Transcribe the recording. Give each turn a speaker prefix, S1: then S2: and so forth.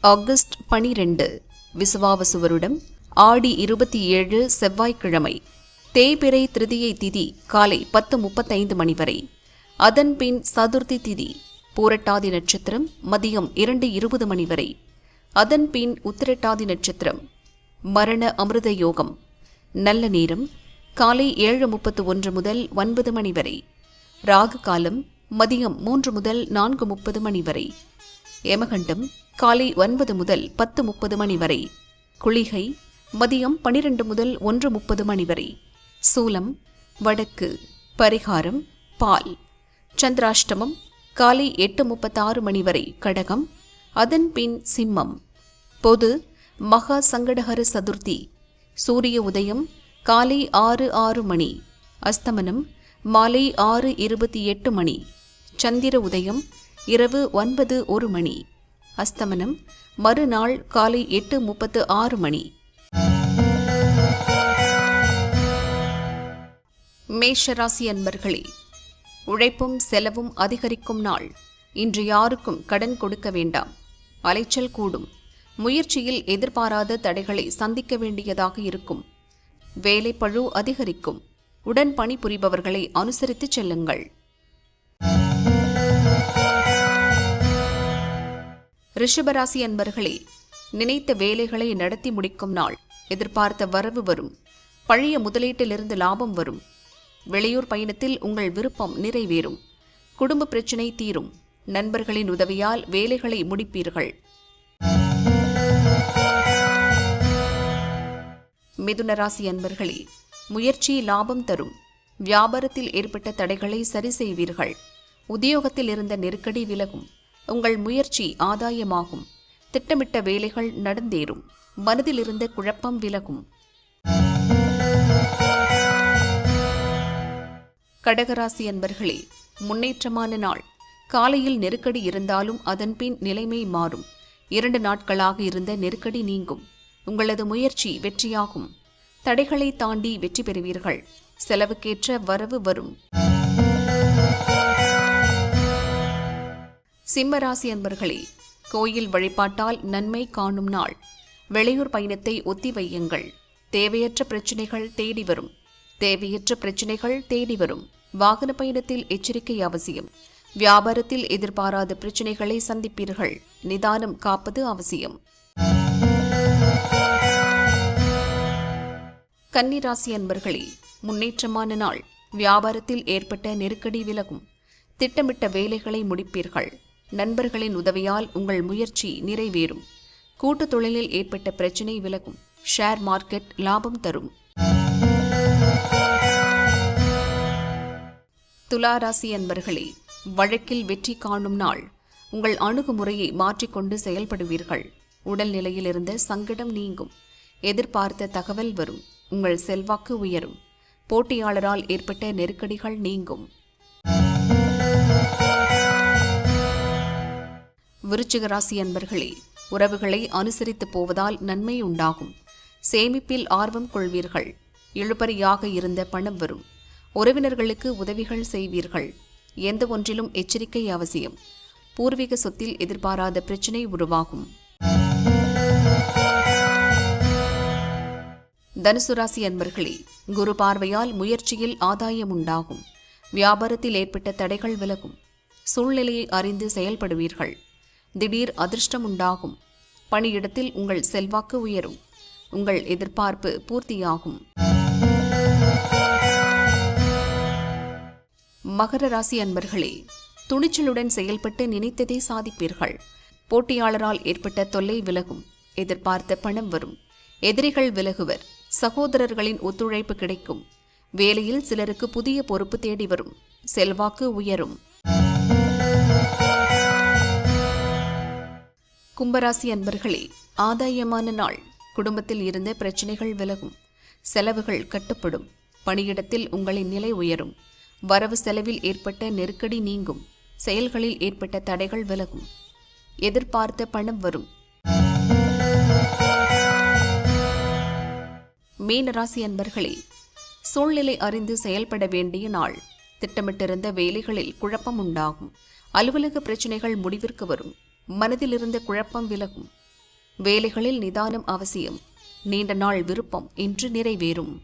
S1: August பனிரெண்டு விசுவாவசு வருடம் ஆடி இருபத்தி ஏழு செவ்வாய்க்கிழமை தேய்பிறை திருதியை திதி காலை பத்து முப்பத்தைந்து மணி வரை. அதன்பின் சதுர்த்தி திதி பூரட்டாதி நட்சத்திரம் மதியம் இரண்டு இருபது மணி வரை. அதன்பின் உத்திரட்டாதி நட்சத்திரம் மரண அமிர்த யோகம். நல்ல நேரம் காலை ஏழு முப்பத்து ஒன்று முதல் ஒன்பது மணி வரை. ராகு காலம் மதியம் மூன்று முதல் நான்கு முப்பது மணி வரை. யமகண்டம் காலை ஒன்பது முதல் பத்து முப்பது மணி வரை. குளிகை மதியம் பனிரெண்டு முதல் ஒன்று முப்பது மணி வரை. சூலம் வடக்கு பரிகாரம் பால். சந்திராஷ்டமம் காலை எட்டு முப்பத்தாறு மணி வரை கடகம் அதன் பின் சிம்மம். பொது மகா சங்கடஹர சதுர்த்தி. சூரிய உதயம் காலை ஆறு ஆறு மணி. அஸ்தமனம் மாலை ஆறு இருபத்தி எட்டு மணி. சந்திர உதயம் இரவு ஒன்பது ஒரு மணி. அஸ்தமனம் மறுநாள் காலை எட்டு முப்பத்து ஆறு மணி. மேஷராசி அன்பர்களே உழைப்பும் செலவும் அதிகரிக்கும் நாள். இன்று யாருக்கும் கடன் கொடுக்க வேண்டாம். அலைச்சல் கூடும். முயற்சியில் எதிர்பாராத தடைகளை சந்திக்க வேண்டியதாக இருக்கும். வேலைப்பழு அதிகரிக்கும். உடன் பணிபுரிபவர்களை அனுசரித்துச் செல்லுங்கள். ரிஷபராசி அன்பர்களே நினைத்த வேலைகளை நடத்தி முடிக்கும் நாள். எதிர்பார்த்த வரவு வரும். பழைய முதலீட்டிலிருந்து லாபம் வரும். வெளியூர் பயணத்தில் உங்கள் விருப்பம் நிறைவேறும். குடும்ப பிரச்சினை தீரும். நண்பர்களின் உதவியால் வேலைகளை முடிப்பீர்கள். மிதுனராசி அன்பர்களே முயற்சி லாபம் தரும். வியாபாரத்தில் ஏற்பட்ட தடைகளை சரி செய்வீர்கள். உத்தியோகத்தில் இருந்த நெருக்கடி விலகும். உங்கள் முயற்சி ஆதாயமாகும். திட்டமிட்ட வேலைகள் நடந்தேறும். மனதிலிருந்த குழப்பம் விலகும். கடகராசி அன்பர்களே முன்னேற்றமான நாள். காலையில் நெருக்கடி இருந்தாலும் அதன்பின் நிலைமை மாறும். இரண்டு நாட்களாக இருந்த நெருக்கடி நீங்கும். உங்களது முயற்சி வெற்றியாகும். தடைகளை தாண்டி வெற்றி பெறுவீர்கள். செலவுக்கேற்ற வரவு வரும். சிம்மராசி அன்பர்களே கோயில் வழிபாட்டால் நன்மை காணும் நாள். வெளியூர் பயணத்தை ஒத்தி வையுங்கள். தேவையற்ற பிரச்சினைகள் தேடி வரும். தேவையற்ற பிரச்சினைகள் தேடி வரும். வாகன பயணத்தில் எச்சரிக்கை அவசியம். வியாபாரத்தில் எதிர்பாராத பிரச்சினைகளை சந்திப்பீர்கள். நிதானம் காப்பது அவசியம். கன்னிராசி அன்பர்களே முன்னேற்றமான நாள். வியாபாரத்தில் ஏற்பட்ட நெருக்கடி விலகும். திட்டமிட்ட வேலைகளை முடிப்பீர்கள். நண்பர்களின் உதவியால் உங்கள் முயற்சி நிறைவேறும். கூட்டு தொழிலில் ஏற்பட்ட பிரச்சினை விலகும். ஷேர் மார்க்கெட் லாபம் தரும். துளாராசி அன்பர்களே வழக்கில் வெற்றி காணும் நாள். உங்கள் அணுகுமுறையை மாற்றிக்கொண்டு செயல்படுவீர்கள். உடல்நிலையில் இருந்த சங்கடம் நீங்கும். எதிர்பார்த்த தகவல் வரும். உங்கள் செல்வாக்கு உயரும். போட்டியாளரால் ஏற்பட்ட நெருக்கடிகள் நீங்கும். விருச்சிக ராசி அன்பர்களே உறவுகளை அனுசரித்து போவதால் நன்மை உண்டாகும். சேமிப்பில் ஆர்வம் கொள்வீர்கள். இழுபறியாக இருந்த பணம் வரும். உறவினர்களுக்கு உதவிகள் செய்வீர்கள். எந்த ஒன்றிலும் எச்சரிக்கை அவசியம். பூர்வீக சொத்தில் எதிர்பாராத பிரச்சினை உருவாகும். தனுசு ராசி அன்பர்களே குரு பார்வையால் முயற்சியில் ஆதாயம் உண்டாகும். வியாபாரத்தில் ஏற்பட்ட தடைகள் விலகும். சூழ்நிலையை அறிந்து செயல்படுவீர்கள். திடீர் அதிர்ஷ்டம் உண்டாகும் பணியிடத்தில் உங்கள் செல்வாக்கு உயரும். உங்கள் எதிர்பார்ப்பு பூர்த்தியாகும். மகர ராசி அன்பர்களே துணிச்சலுடன் செயல்பட்டு நினைத்ததை சாதிப்பீர்கள். போட்டியாளரால் ஏற்பட்ட தொல்லை விலகும். எதிர்பார்த்த பணம் வரும். எதிரிகள் விலகுவர். சகோதரர்களின் ஒத்துழைப்பு கிடைக்கும். வேலையில் சிலருக்கு புதிய பொறுப்பு தேடி வரும். செல்வாக்கு உயரும். கும்பராசி அன்பர்களே ஆதாயமான நாள். குடும்பத்தில் இருந்த பிரச்சனைகள் விலகும். செலவுகள் கட்டுப்படும். பணியிடத்தில் உங்களின் நிலை உயரும். வரவு செலவில் ஏற்பட்ட நெருக்கடி நீங்கும். செயல்களில் ஏற்பட்ட தடைகள் விலகும். எதிர்பார்த்த பணம் வரும். மீனராசி அன்பர்களே சூழ்நிலை அறிந்து செயல்பட வேண்டிய நாள். திட்டமிட்டிருந்த வேலைகளில் குழப்பம் உண்டாகும். அலுவலக பிரச்சினைகள் முடிவிற்கு வரும். மனதிலிருந்த குழப்பம் விலகும். வேலைகளில் நிதானம் அவசியம். நீண்ட நாள் விருப்பம் இன்று நிறைவேறும்.